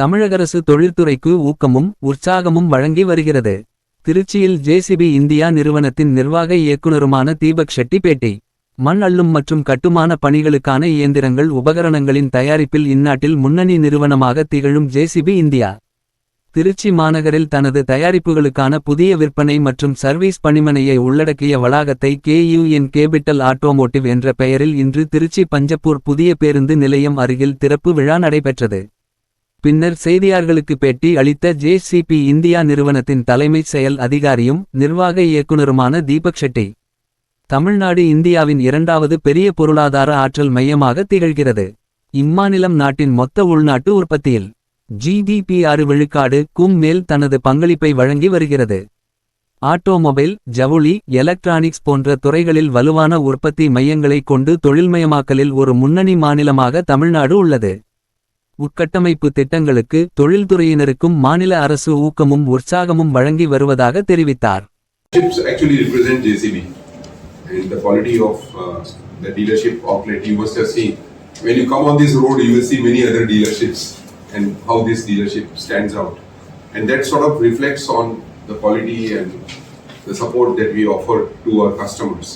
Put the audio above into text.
தமிழக அரசு தொழில்துறைக்கு ஊக்கமும் உற்சாகமும் வழங்கி வருகிறது. திருச்சியில் ஜேசிபி இந்தியா நிறுவனத்தின் நிர்வாக இயக்குனருமான தீபக் ஷெட்டி பேட்டி மண் அள்ளும் மற்றும் கட்டுமான பணிகளுக்கான இயந்திரங்கள் உபகரணங்களின் தயாரிப்பில் இந்நாட்டில் முன்னணி நிறுவனமாக திகழும் ஜேசிபி இந்தியா. திருச்சி மாநகரில் தனது தயாரிப்புகளுக்கான புதிய விற்பனை மற்றும் சர்வீஸ் பணிமனையை உள்ளடக்கிய வளாகத்தை கேயுஎன் கேபிட்டல் ஆட்டோமோட்டிவ் என்ற பெயரில் இன்று திருச்சி பஞ்சப்பூர் புதிய பேருந்து நிலையம் அருகில் திறப்பு விழா நடைபெற்றது. பின்னர் செய்தியாளர்களுக்கு பேட்டி அளித்த ஜேசிபி இந்தியா நிறுவனத்தின் தலைமைச் செயல் அதிகாரியும் நிர்வாக இயக்குனருமான தீபக் ஷெட்டி. தமிழ்நாடு இந்தியாவின் இரண்டாவது பெரிய பொருளாதார ஆற்றல் மையமாக திகழ்கிறது. இம்மாநிலம் நாட்டின் மொத்த உள்நாட்டு உற்பத்தியில் ஜிடிபி ஆறு விழுக்காடு கும் மேல் தனது பங்களிப்பை வழங்கி வருகிறது. ஆட்டோமொபைல் ஜவுளி எலக்ட்ரானிக்ஸ் போன்ற துறைகளில் வலுவான உற்பத்தி மையங்களைக் கொண்டு தொழில்மயமாக்கலில் ஒரு முன்னணி மாநிலமாக தமிழ்நாடு உள்ளது. உட்கட்டமைப்பு திட்டங்களுக்கு தொழில்துறையினருக்கும் மாநில அரசு ஊக்கமும் உற்சாகமும் வழங்கி வருவதாக தெரிவித்தார் When you come on this road, you will see many other dealerships and how this dealership stands out. And that sort of reflects on the quality and the support that we offer to our customers.